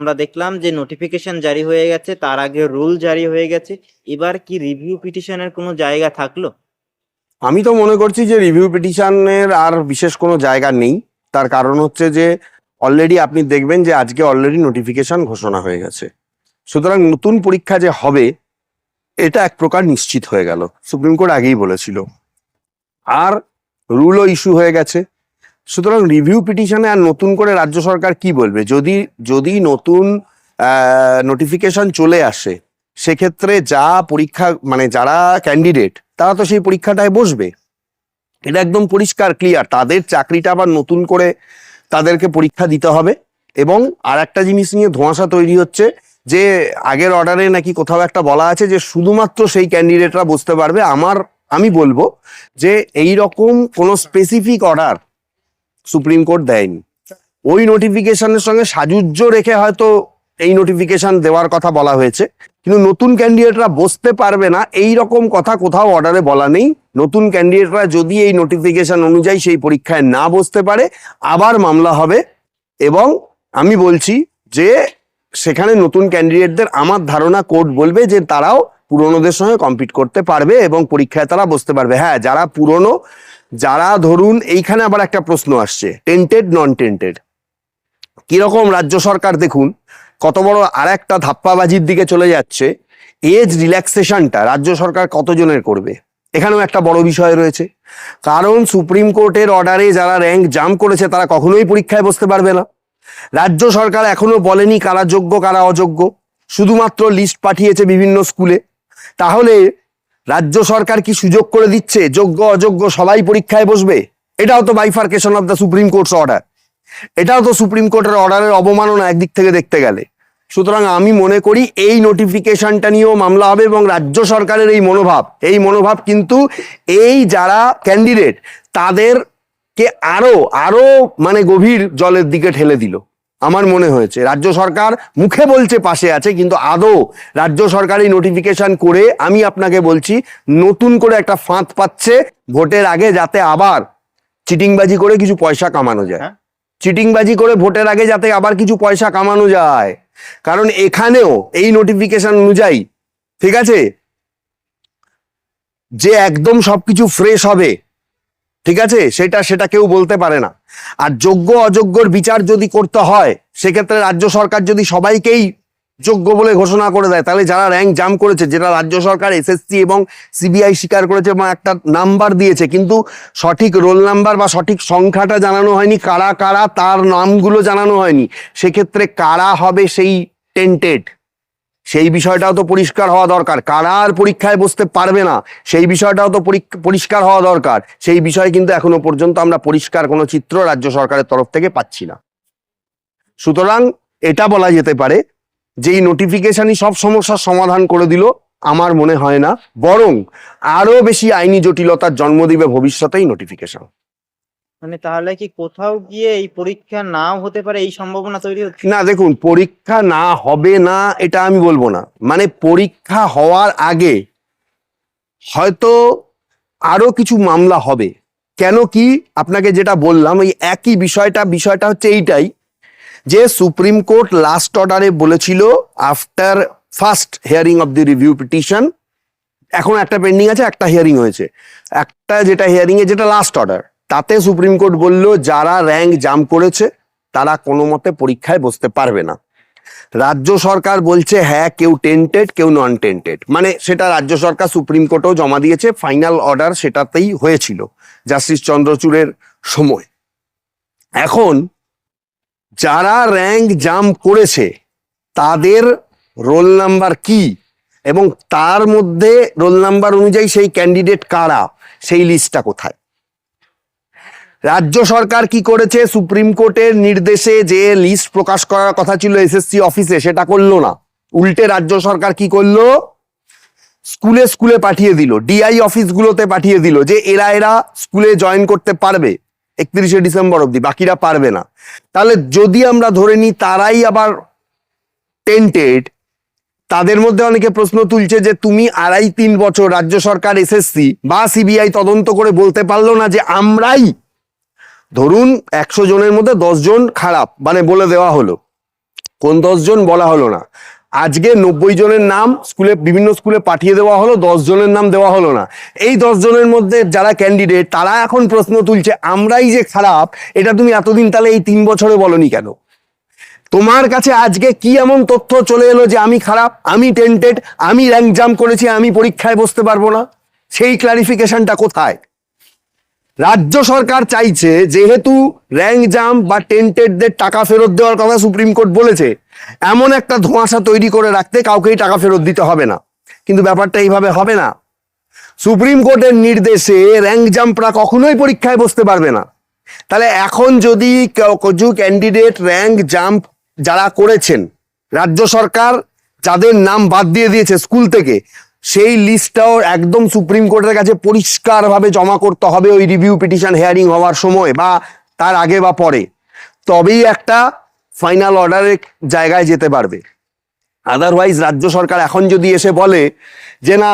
আমরা দেখলাম যে নোটিফিকেশন জারি হয়ে গেছে, তার আগে রুল জারি হয়ে গেছে। এবার কি রিভিউ পিটিশনের কোনো জায়গা থাকল? আমি তো মনে করছি যে রিভিউ পিটিশনের আর বিশেষ কোনো জায়গা নেই। তার কারণ হচ্ছে যে অলরেডি আপনি দেখবেন যে আজকে অলরেডি নোটিফিকেশন ঘোষণা হয়ে গেছে। সুতরাং নতুন পরীক্ষা যে হবে, এটা এক প্রকার নিশ্চিত হয়ে গেল। সুপ্রিম কোর্ট আগেই বলেছিল। আর রুলও ইস্যু হয়ে গেছে। সুতরাং রিভিউ পিটিশনে আর নতুন করে রাজ্য সরকার কি বলবে? যদি যদি নতুন নোটিফিকেশন চলে আসে, সেক্ষেত্রে যা পরীক্ষা মানে যারা ক্যান্ডিডেট তারা তো সেই পরীক্ষাটায় বসবে। এটা একদম পরিষ্কার ক্লিয়ার তাদের চাকরিটা আবার নতুন করে তাদেরকে পরীক্ষা দিতে হবে এবং আর একটা জিনিস নিয়ে ধোঁয়াশা তৈরি হচ্ছে যে আগের অর্ডারে নাকি কোথাও একটা বলা আছে যে শুধুমাত্র সেই ক্যান্ডিডেটরা বসতে পারবে। আমার, আমি বলব যে এই রকম কোনো স্পেসিফিক অর্ডার সুপ্রিম কোর্ট দেয়নি। ওই নোটিফিকেশনের সঙ্গে সাজুজ্য রেখে হয়তো এই নোটিফিকেশন দেওয়ার কথা বলা হয়েছে। কিন্তু নতুন ক্যান্ডিডেটরা বসতে পারবে না, এই রকম কথা কোথাও অর্ডারে বলা নেই। নতুন ক্যান্ডিডেটরা যদি এই নোটিফিকেশন অনুযায়ী সেই পরীক্ষায় না বসতে পারে, আবার মামলা হবে। এবং আমি বলছি যে সেখানে নতুন ক্যান্ডিডেটদের আমার ধারণা কোর্ট বলবে যে তারাও পুরনোদের সঙ্গে কম্পিট করতে পারবে এবং পরীক্ষায় তারা বসতে পারবে। হ্যাঁ যারা পুরনো যারা ধরুন এইখানে আবার একটা প্রশ্ন আসছে টেন্টেড নন টেন্টেড কীরকম রাজ্য সরকার দেখুন, কত বড় আর একটা ধাপ্পাবাজির দিকে চলে যাচ্ছে এজ রিল্যাক্সেশনটা রাজ্য সরকার কতজনের করবে? এখানেও একটা বড় বিষয় রয়েছে। কারণ সুপ্রিম কোর্টের অর্ডারে যারা র্যাঙ্ক জাম্প করেছে, তারা কখনোই পরীক্ষায় বসতে পারবে না। রাজ্য সরকার এখনও বলেনি কারা যোগ্য, কারা অযোগ্য। শুধুমাত্র লিস্ট পাঠিয়েছে বিভিন্ন স্কুলে তাহলে রাজ্য সরকার কি সুযোগ করে দিচ্ছে? যোগ্য, অযোগ্য সবাই পরীক্ষায় বসবে? এটাও তো bifurcation of the supreme court's order এটাও তো সুপ্রিম কোর্টের অর্ডারের অবমাননা একদিক থেকে দেখতে গেলে। সুতরাং আমি মনে করি এই নোটিফিকেশনটা নিয়েও মামলা হবে এবং রাজ্য সরকারের এই মনোভাব এই মনোভাব কিন্তু এই যারা ক্যান্ডিডেট তাদেরকে আরও আরও মানে গভীর জলের দিকে ঠেলে দিল। আমার মনে হয়েছে। রাজ্য সরকার মুখে বলছে পাশে আছে কিন্তু আদৌ রাজ্য সরকার এই নোটিফিকেশন করে আমি আপনাকে বলছি নতুন করে একটা ফাঁদ পাচ্ছে ভোটের আগে যাতে আবার চিটিংবাজি করে কিছু পয়সা কামানো যায়। হ্যাঁ। চিটিংবাজি করে ভোটের আগে যাতে আবার কিছু পয়সা কামানো যায়। কারণ এখানেও এই নোটিফিকেশন অনুযায়ী ঠিক আছে? যে একদম সবকিছু ফ্রেশ হবে ঠিক আছে? সেটা সেটা কেউ বলতে পারে না। আর যোগ্য, অযোগ্যর বিচার যদি করতে হয়, সেক্ষেত্রে রাজ্য সরকার যদি সবাইকেই যোগ্য বলে ঘোষণা করে দেয়, তাহলে যারা র্যাঙ্ক জাম করেছে, যেটা রাজ্য সরকার এসএসসি এবং সিবিআই স্বীকার করেছে এবং একটা নাম্বার দিয়েছে। কিন্তু সঠিক রোল নাম্বার বা সঠিক সংখ্যাটা জানানো হয়নি, কারা কারা, তার নামগুলো জানানো হয়নি। সেক্ষেত্রে কারা হবে সেই টেন্টেড সেই বিষয়টাও তো পরিষ্কার হওয়া দরকার। কারা আর পরীক্ষায় বসতে পারবে না, সেই বিষয়টাও তো পরিষ্কার হওয়া দরকার। সেই বিষয়ে কিন্তু এখনও পর্যন্ত আমরা পরিষ্কার কোনো চিত্র রাজ্য সরকারের তরফ থেকে পাচ্ছি না। সুতরাং এটা বলা যেতে পারে যে এই নোটিফিকেশনই সব সমস্যার সমাধান করে দিল, আমার মনে হয় না। বরং আরও বেশি আইনি জটিলতার জন্ম দিবে ভবিষ্যতেই নোটিফিকেশন মানে তাহলে কি কোথাও গিয়ে এই পরীক্ষা নাও হতে পারে, এই সম্ভাবনা তৈরি হচ্ছে? না, দেখুন, পরীক্ষা না হবে না, এটা আমি বলব না। মানে পরীক্ষা হওয়ার আগে হয়তো আরও কিছু মামলা হবে। কেন কি, আপনাকে যেটা বললাম, ওই একই বিষয়টা বিষয়টা হচ্ছে এইটাই যে সুপ্রিম কোর্ট লাস্ট অর্ডারে বলেছিল after first hearing of the review petition এখন একটা পেন্ডিং আছে, একটা হিয়ারিং হয়েছে। একটা যেটা হিয়ারিং এ, যেটা লাস্ট অর্ডার তাতে সুপ্রিম কোর্ট বলল, যারা র্যাঙ্ক জাম করেছে, তারা কোনো মতে পরীক্ষায় বসতে পারবে না। রাজ্য সরকার বলছে হ্যাঁ কেউ টেন্টেড, কেউ নন টেন্টেড মানে সেটা রাজ্য সরকার সুপ্রিম কোর্টেও জমা দিয়েছে, ফাইনাল অর্ডার সেটাতেই হয়েছিল, জাস্টিস চন্দ্রচূড়ের সময়। এখন, যারা র্যাঙ্ক জাম করেছে, তাদের রোল নাম্বার কি? এবং তার মধ্যে রোল নাম্বার অনুযায়ী সেই ক্যান্ডিডেট কারা? সেই লিস্টটা কোথায়? রাজ্য সরকার কি করেছে? সুপ্রিম কোর্টের নির্দেশে যে লিস্ট প্রকাশ করার কথা ছিল এসএসসি অফিসে, সেটা করল না। উল্টে রাজ্য সরকার কি করল? স্কুলে স্কুলে পাঠিয়ে দিল। ডিআই অফিসগুলোতে পাঠিয়ে দিল যে এরা এরা স্কুলে জয়েন করতে পারবে। একত্রিশে ডিসেম্বর অবধি, বাকিরা পারবে না। তাহলে যদি আমরা ধরে নিই, তারাই আবার টেন্টেড তাদের মধ্যে অনেকে প্রশ্ন তুলছে যে তুমি আড়াই তিন বছর রাজ্য সরকার এসএসসি বা সিবিআই তদন্ত করে বলতে পারল না যে আমরাই ধরুন একশো জনের মধ্যে জন খারাপ মানে বলে দেওয়া হলো। কোন দশজন বলা হলো না। আজকে নব্বই জনের নাম স্কুলে, বিভিন্ন স্কুলে পাঠিয়ে দেওয়া হলো, দশ জনের নাম দেওয়া হলো না। এই দশ জনের মধ্যে যারা ক্যান্ডিডেট তারা এখন প্রশ্ন তুলছে, আমরাই যে খারাপ, এটা তুমি এতদিন তাহলে এই তিন বছরে বলনি কেন? তোমার কাছে আজকে কি এমন তথ্য চলে এলো যে আমি খারাপ, আমি টেন্টেড আমি র্যাঙ্ক জাম্প করেছি, আমি পরীক্ষায় বসতে পারব না? সেই ক্লারিফিকেশনটা কোথায়? রাজ্য সরকার চাইছে যেহেতু র্যাঙ্ক জাম বা টেন্টেডদের টাকা ফেরত দেওয়ার কথা সুপ্রিম কোর্ট বলেছে, এমন একটা ধোঁয়াশা তৈরি করে রাখতে কাউকেই টাকা ফেরত দিতে হবে না। কিন্তু ব্যাপারটা এইভাবে হবে না। সুপ্রিম কোর্টের নির্দেশে র্যাঙ্ক জাম্পরা কখনোই পরীক্ষায় বসতে পারবে না। তাহলে এখন যদি কিছু ক্যান্ডিডেট র্যাঙ্ক জাম্প যারা করেছেন, রাজ্য সরকার যাদের নাম বাদ দিয়ে দিয়েছে স্কুল থেকে সেই লিস্টটাও একদম সুপ্রিম কোর্টের কাছে পরিষ্কারভাবে জমা করতে হবে ওই রিভিউ পিটিশন হেয়ারিং হওয়ার সময় বা তার আগে বা পরে। তবেই একটা ফাইনাল অর্ডারের জায়গায় যেতে পারবে। আদারওয়াইজ রাজ্য সরকার এখন যদি এসে বলে যে না,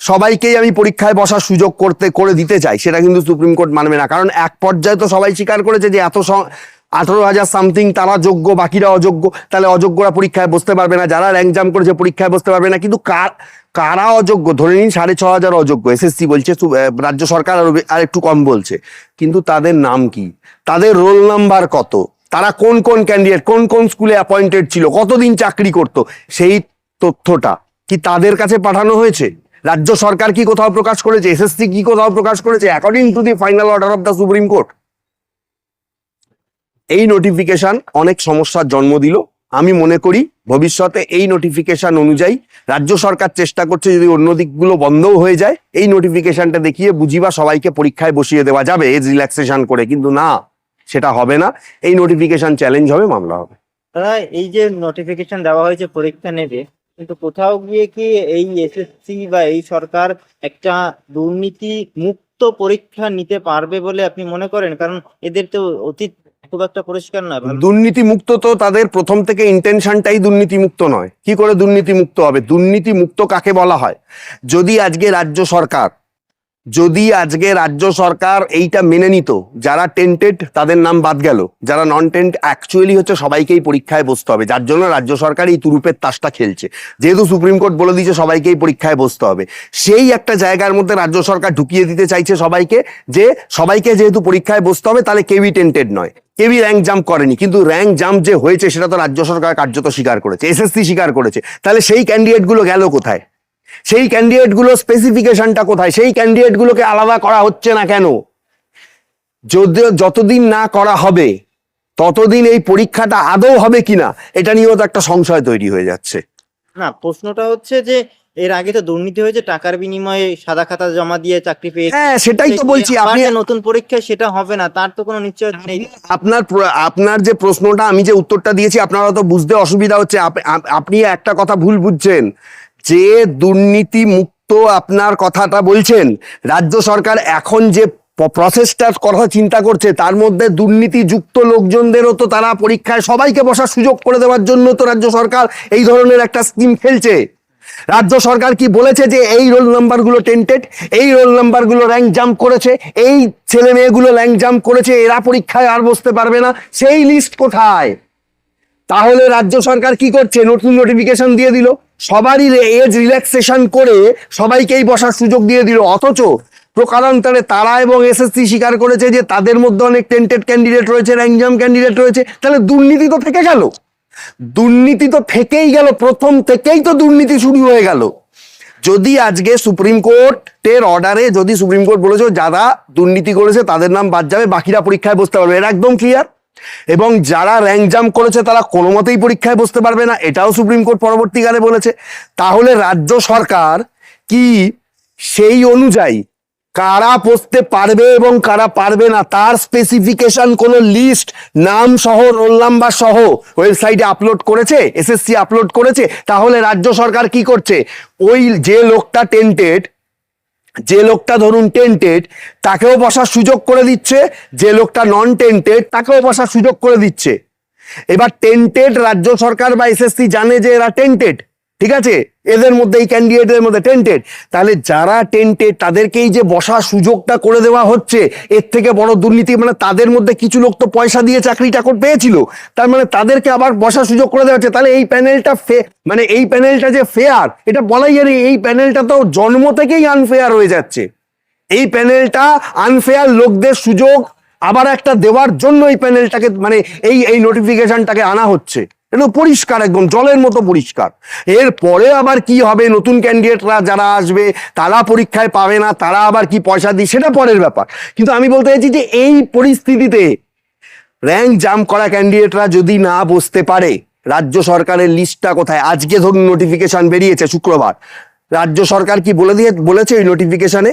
সবাইকেই আমি পরীক্ষায় বসার সুযোগ করতে, করে দিতে চাই, সেটা কিন্তু সুপ্রিম কোর্ট মানবে না। কারণ এক পর্যায়ে তো সবাই স্বীকার করেছে যে এত আঠারো হাজার সামথিং তারা যোগ্য, বাকিরা অযোগ্য। তাহলে অযোগ্যরা পরীক্ষায় বসতে পারবে না। যারা র্যাঙ্ক জাম করেছে পরীক্ষায় বসতে পারবে না। কিন্তু কার, কারা অযোগ্য? ধরে নিন সাড়ে ছ হাজার অযোগ্য। এসএসসি বলছে রাজ্য সরকার আরও আর একটু কম বলছে। কিন্তু তাদের নাম কি? তাদের রোল নাম্বার কত? তারা কোন কোন ক্যান্ডিডেট কোন কোন স্কুলে অ্যাপয়েন্টেড ছিল? কতদিন চাকরি করত? সেই তথ্যটা কি তাদের কাছে পাঠানো হয়েছে? রাজ্য সরকার কি কোথাও প্রকাশ করেছে? এসএসসি কি কোথাও প্রকাশ করেছে? According to the final order of the supreme court এই নোটিফিকেশন অনেক সমস্যার জন্ম দিল। আমি মনে করি ভবিষ্যতে এই নোটিফিকেশন অনুযায়ী রাজ্য সরকার চেষ্টা করছে যদি অন্য দিকগুলো বন্ধও হয়ে যায়, এই নোটিফিকেশনটা দেখিয়ে বুঝিবা সবাইকে পরীক্ষায় বসিয়ে দেওয়া যাবে এজ রিল্যাক্সেশন করে। কিন্তু না, সেটা হবে না। এই নোটিফিকেশন চ্যালেঞ্জ হবে, মামলা হবে। দাদা এই যে নোটিফিকেশন দেওয়া হয়েছে, পরীক্ষা নেবে, কিন্তু কোথাও গিয়ে কি এই এসএসসি বা এই সরকার একটা দুর্নীতি মুক্ত পরীক্ষা নিতে পারবে বলে আপনি মনে করেন? কারণ এদের তো অতীত খুব একটা পরিষ্কার না দুর্নীতি মুক্ত তো তাদের প্রথম থেকে ইন্টেনশনটাই দুর্নীতি মুক্ত নয়। কি করে দুর্নীতি মুক্ত হবে? দুর্নীতি মুক্ত কাকে বলা হয়? যদি আজকে রাজ্য সরকার যদি আজকে রাজ্য সরকার এইটা মেনে নিত, যারা টেন্টেড তাদের নাম বাদ গেল, যারা নন টেন্ট অ্যাকচুয়ালি হচ্ছে সবাইকেই পরীক্ষায় বসতে হবে, যার জন্য রাজ্য সরকার এই তুরুপের তাসটা খেলছে। যেহেতু সুপ্রিম কোর্ট বলে দিয়েছে সবাইকেই পরীক্ষায় বসতে হবে। সেই একটা জায়গার মধ্যে রাজ্য সরকার ঢুকিয়ে দিতে চাইছে সবাইকে, যে সবাইকে যেহেতু পরীক্ষায় বসতে হবে, তাহলে কেউই টেন্টেড নয়। কেউই র্যাঙ্ক জাম্প করেনি, কিন্তু র্যাঙ্ক জাম্প যে হয়েছে সেটা তো রাজ্য সরকার কার্যত স্বীকার করেছে এসএসসি স্বীকার করেছে। তাহলে সেই ক্যান্ডিডেটগুলো গেল কোথায়? সেই ক্যান্ডিডেটগুলো স্পেসিফিকেশনটা কোথায়? সেই ক্যান্ডিডেট গুলোকে আলাদা করা হচ্ছে না কেন? যদি যতদিন না করা হবে ততদিন এই পরীক্ষাটা আদৌ হবে কিনা এটা নিয়েও তো একটা সংশয় তৈরি হয়ে যাচ্ছে। না প্রশ্নটা হচ্ছে যে এর আগে তো দুর্নীতি হয়েছে টাকার বিনিময়ে সাদা খাতা জমা দিয়ে চাকরি পেয়ে হ্যাঁ সেটাই তো বলছি আপনি নতুন পরীক্ষায় সেটা হবে না তার তো কোনো নিশ্চয়তা নেই। আপনার আপনার যে প্রশ্নটা আমি যে উত্তরটা দিয়েছি আপনারা তো বুঝতে অসুবিধা হচ্ছে আপ- আপ- আপনি একটা কথা ভুল বুঝছেন। যে দুর্নীতি মুক্ত আপনার কথাটা বলছেন, রাজ্য সরকার এখন যে প্রসেসটার কথা চিন্তা করছে, তার মধ্যে দুর্নীতি যুক্ত লোকজনদেরও তো তারা পরীক্ষায় সবাইকে বসার সুযোগ করে দেওয়ার জন্য তো রাজ্য সরকার এই ধরনের একটা স্কিম খেলছে রাজ্য সরকার কি বলেছে যে এই রোল নাম্বারগুলো টেন্টেড এই রোল নাম্বারগুলো র্যাঙ্ক জাম্প করেছে, এই ছেলে মেয়েগুলো র্যাঙ্ক জাম্প করেছে, এরা পরীক্ষায় আর বসতে পারবে না, সেই লিস্ট কোথায়? তাহলে রাজ্য সরকার কি করছে? নতুন নোটিফিকেশন দিয়ে দিল। সবারই এজ রিল্যাক্সেশন করে সবাইকেই বসার সুযোগ দিয়ে দিল। অথচ প্রকারান্তরে তারা এবং এসএসসি স্বীকার করেছে যে তাদের মধ্যে অনেক টেন্টেড ক্যান্ডিডেট রয়েছে র্যাঙ্ক ক্যান্ডিডেট রয়েছে। তাহলে দুর্নীতি তো থেকে গেল। দুর্নীতি তো থেকেই গেল। প্রথম থেকেই তো দুর্নীতি শুরু হয়ে গেল। যদি আজকে সুপ্রিম কোর্টের অর্ডারে যদি সুপ্রিম কোর্ট বলেছে, যারা দুর্নীতি করেছে তাদের নাম বাদ যাবে, বাকিরা পরীক্ষায় বসতে পারবে। এটা একদম ক্লিয়ার এবং যারা র্যাঙ্ক জাম্প করেছে তারা কোনো মতেই পরীক্ষায় বসতে পারবে না, এটাও সুপ্রিম কোর্ট পরবর্তীকালে বলেছে। তাহলে রাজ্য সরকার কি সেই অনুযায়ী কারা বসতে পারবে এবং কারা পারবে না, তার স্পেসিফিকেশন কোন লিস্ট নাম সহ রোল নাম্বার সহ ওয়েবসাইটে আপলোড করেছে এসএসসি আপলোড করেছে, তাহলে রাজ্য সরকার কি করছে? ওই যে লোকটা টেন্টেড যে লোকটা ধরুন টেন্টেড তাকেও বসার সুযোগ করে দিচ্ছে। যে লোকটা নন টেন্টেড তাকেও বসার সুযোগ করে দিচ্ছে। এবার টেন্টেড রাজ্য সরকার বা এসএসসি জানে যে এরা টেন্টেড ঠিক আছে? এদের মধ্যে এই ক্যান্ডিডেটের মধ্যে টেন্টেড তাহলে যারা টেন্টেড তাদেরকেই যে বসার সুযোগটা করে দেওয়া হচ্ছে এর থেকে বড় দুর্নীতি মানে তাদের মধ্যে কিছু লোক তো পয়সা দিয়ে চাকরিটা করে পেয়েছিল তার মানে তাদেরকে আবার বসার সুযোগ করে দেওয়া হচ্ছে। তাহলে এই প্যানেলটা মানে এই প্যানেলটা যে ফেয়ার এটা বলাই না, এই প্যানেলটা তো জন্ম থেকেই আনফেয়ার হয়ে যাচ্ছে। এই প্যানেলটা আনফেয়ার লোকদের সুযোগ আবার একটা দেওয়ার জন্য এই প্যানেলটাকে মানে এই এই নোটিফিকেশনটাকে আনা হচ্ছে। এটা পরিষ্কার, একদম জলের মতো পরিষ্কার। এর পরে আবার কি হবে? নতুন ক্যান্ডিডেটরা যারা আসবে, তারা পরীক্ষায় পাবে না, তারা আবার কি পয়সা দিই সেটা পরের ব্যাপার। কিন্তু আমি বলতে চাইছি যে এই পরিস্থিতিতে র্যাঙ্ক জাম করা ক্যান্ডিডেটরা যদি না বসতে পারে, রাজ্য সরকারের লিস্টটা কোথায়? আজকে ধরুন নোটিফিকেশন বেরিয়েছে শুক্রবার। রাজ্য সরকার কি বলে দিয়ে, বলেছে ওই নোটিফিকেশনে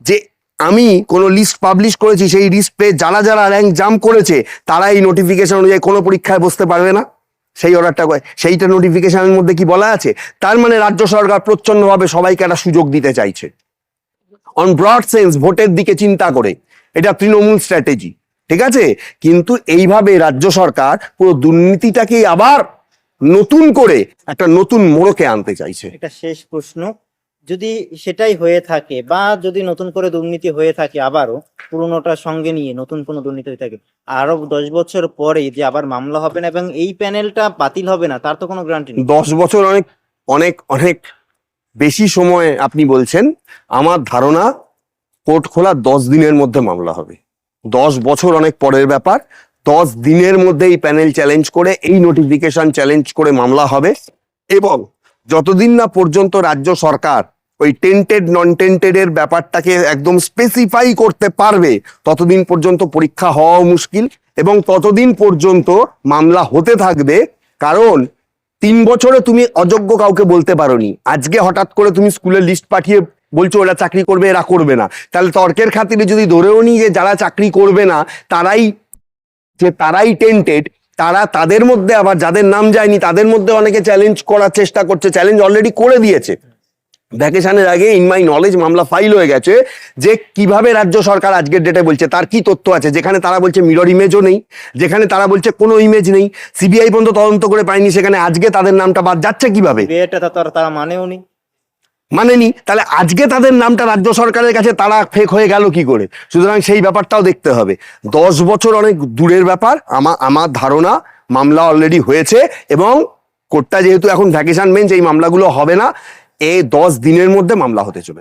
যে আমি কোনো লিস্ট পাবলিশ করেছি, সেই লিস্ট পেয়ে যারা যারা র্যাঙ্ক জাম করেছে, তারা এই নোটিফিকেশন অনুযায়ী কোনো পরীক্ষায় বসতে পারবে না। সেই অর্ডারটা সেইটা নোটিফিকেশনের মধ্যে কি বলা আছে? তার মানে রাজ্য সরকার প্রচ্ছন্নভাবে সবাইকে একটা সুযোগ দিতে চাইছে। অন ব্রড সেন্স ভোটের দিকে চিন্তা করে। এটা তৃণমূল স্ট্র্যাটেজি ঠিক আছে? কিন্তু এইভাবে রাজ্য সরকার পুরো দুর্নীতিটাকে আবার নতুন করে একটা নতুন মোড়কে আনতে চাইছে। এটা শেষ প্রশ্ন। যদি সেটাই হয়ে থাকে বা যদি নতুন করে দুর্নীতি হয়ে থাকে আবারও, পুরোনোটা সঙ্গে নিয়ে নতুন কোনো দুর্নীতি হয়ে থাকে আরও দশ বছর পরে যে আবার মামলা হবে না এবং এই প্যানেলটা বাতিল হবে না, তার তো কোনো গ্যারান্টি নেই। দশ বছর অনেক অনেক অনেক বেশি সময় আপনি বলছেন, আমার ধারণা কোর্ট খোলা দশ দিনের মধ্যে মামলা হবে। দশ বছর অনেক পরের ব্যাপার, দশ দিনের মধ্যে এই প্যানেল চ্যালেঞ্জ করে, এই নোটিফিকেশন চ্যালেঞ্জ করে মামলা হবে, এবং যতদিন না পর্যন্ত রাজ্য সরকার ওই টেন্টেড নন টেন্টেড এর ব্যাপারটাকে একদম স্পেসিফাই করতে পারবে, ততদিন পর্যন্ত পরীক্ষা হওয়া মুশকিল এবং ততদিন পর্যন্ত মামলা হতে থাকবে, কারণ তিন বছরে তুমি অযোগ্য কাউকে বলতে পারোনি। আজকে হঠাৎ করে তুমি স্কুলের লিস্ট পাঠিয়ে বলছো, ওরা চাকরি করবে, এরা করবে না। তাহলে তর্কের খাতিরে যদি ধরেও নি যে যারা চাকরি করবে না, তারাই যে তারাই টেন্টেড তারা তাদের মধ্যে আবার যাদের নাম যায়নি, তাদের মধ্যে অনেকে চ্যালেঞ্জ করার চেষ্টা করছে চ্যালেঞ্জ অলরেডি করে দিয়েছে। ভ্যাকেশনের আগে ইন মাই নলেজ মামলা ফাইল হয়ে গেছে যে কীভাবে রাজ্য সরকার আজকের ডেটে বলছে তার কি তথ্য আছে? যেখানে তারা বলছে মিরর ইমেজও নেই যেখানে তারা বলছে কোনো ইমেজ নেই সিবিআই পর্যন্ত তদন্ত করে পায়নি সেখানে আজকে তাদের নামটা বাদ যাচ্ছে কীভাবে? তারা মানেও নেই মানেনি তাহলে আজকে তাদের নামটা রাজ্য সরকারের কাছে তারা ফেক হয়ে গেল কি করে? সুতরাং সেই ব্যাপারটাও দেখতে হবে। দশ বছর অনেক দূরের ব্যাপার আমার আমার ধারণা মামলা অলরেডি হয়েছে এবং কোর্টটা যেহেতু এখন ভ্যাকেশন বেঞ্চ এই মামলাগুলো হবে না। এই দশ দিনের মধ্যে মামলা হতে চলেছে।